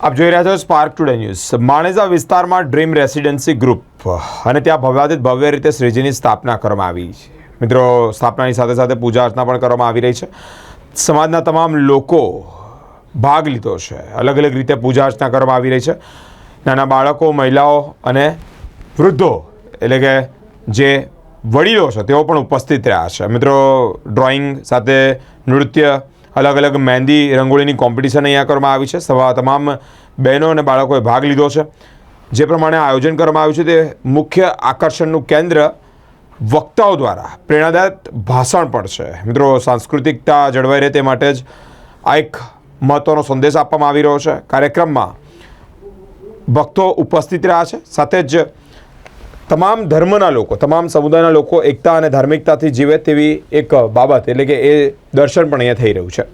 આપ જોઈ રહ્યા છો સ્પાર્ક ટુડે ન્યૂઝ માણેજા વિસ્તારમાં ડ્રીમ રેસિડેન્સી ગ્રુપ અને ત્યાં ભવ્યાતીત ભવ્ય રીતે શ્રીજીની સ્થાપના કરવામાં આવી છે. મિત્રો, સ્થાપનાની સાથે સાથે પૂજા અર્ચના પણ કરવામાં આવી રહી છે. સમાજના તમામ લોકો ભાગ લીધો છે. અલગ અલગ રીતે પૂજા અર્ચના કરવામાં આવી રહી છે. નાના બાળકો, મહિલાઓ અને વૃદ્ધો, એટલે કે જે વડીલો છે, તેઓ પણ ઉપસ્થિત રહ્યા છે. મિત્રો ડ્રોઈંગ સાથે નૃત્ય અલગ અલગ મહેંદી રંગોળીની કોમ્પિટિશન અહીંયા કરવામાં આવી છે. સવા તમામ બહેનો અને બાળકોએ ભાગ લીધો છે. જે પ્રમાણે આયોજન કરવામાં આવ્યું છે તે મુખ્ય આકર્ષણનું કેન્દ્ર વક્તાઓ દ્વારા પ્રેરણાદાયક ભાષણ પણ છે. મિત્રો, સાંસ્કૃતિકતા જળવાઈ રહે તે માટે જ આ એક મહત્ત્વનો સંદેશ આપવામાં આવી રહ્યો છે. કાર્યક્રમમાં ભક્તો ઉપસ્થિત રહ્યા છે. સાથે જ તમામ ધર્મના લોકો, તમામ સમુદાયના લોકો એકતા અને ધાર્મિકતાથી જીવે તેવી એક બાબત, એટલે કે એ દર્શન પણ અહીંયા થઈ રહ્યું છે.